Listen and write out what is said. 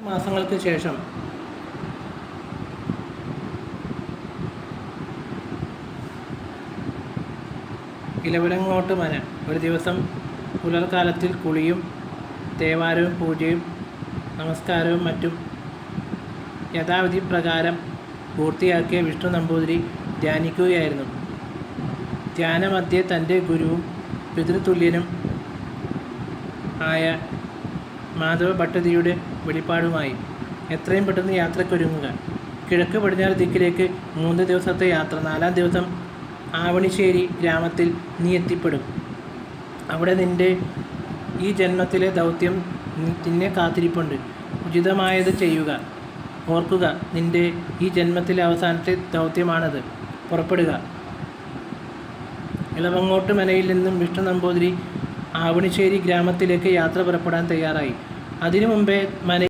മാസങ്ങൾക്ക് ശേഷം. ഇലവിലങ്ങോട്ട് മന. ഒരു ദിവസം പുലർക്കാലത്തിൽ കുളിയും തേവാരവും പൂജയും നമസ്കാരവും മറ്റും യഥാവിധി പ്രകാരം പൂർത്തിയാക്കിയ വിഷ്ണു നമ്പൂതിരി ധ്യാനിക്കുകയായിരുന്നു. ധ്യാനമധ്യേ തന്റെ ഗുരുവും പിതൃതുല്യനും ആയ മാധവ ഭട്ടതിയുടെ വെളിപ്പാടുമായി. എത്രയും പെട്ടെന്ന് യാത്രക്കൊരുങ്ങുക. കിഴക്ക് പടിഞ്ഞാറ് ദിക്കിലേക്ക് മൂന്ന് ദിവസത്തെ യാത്ര. നാലാം ദിവസം ആവണിശ്ശേരി ഗ്രാമത്തിൽ നീ എത്തിപ്പെടും. അവിടെ നിന്റെ ഈ ജന്മത്തിലെ ദൗത്യം നിന്നെ കാത്തിരിപ്പുണ്ട്. ഉചിതമായത് ചെയ്യുക. ഓർക്കുക നിന്റെ ഈ ജന്മത്തിലെ അവസാനത്തെ ദൗത്യമാണത്. പുറപ്പെടുക. ഇളവങ്ങോട്ട് മനയിൽ നിന്നും വിഷ്ണു നമ്പൂതിരി ആവണിശ്ശേരി ഗ്രാമത്തിലേക്ക് യാത്ര പുറപ്പെടാൻ തയ്യാറായി. അതിനു മുമ്പേ മന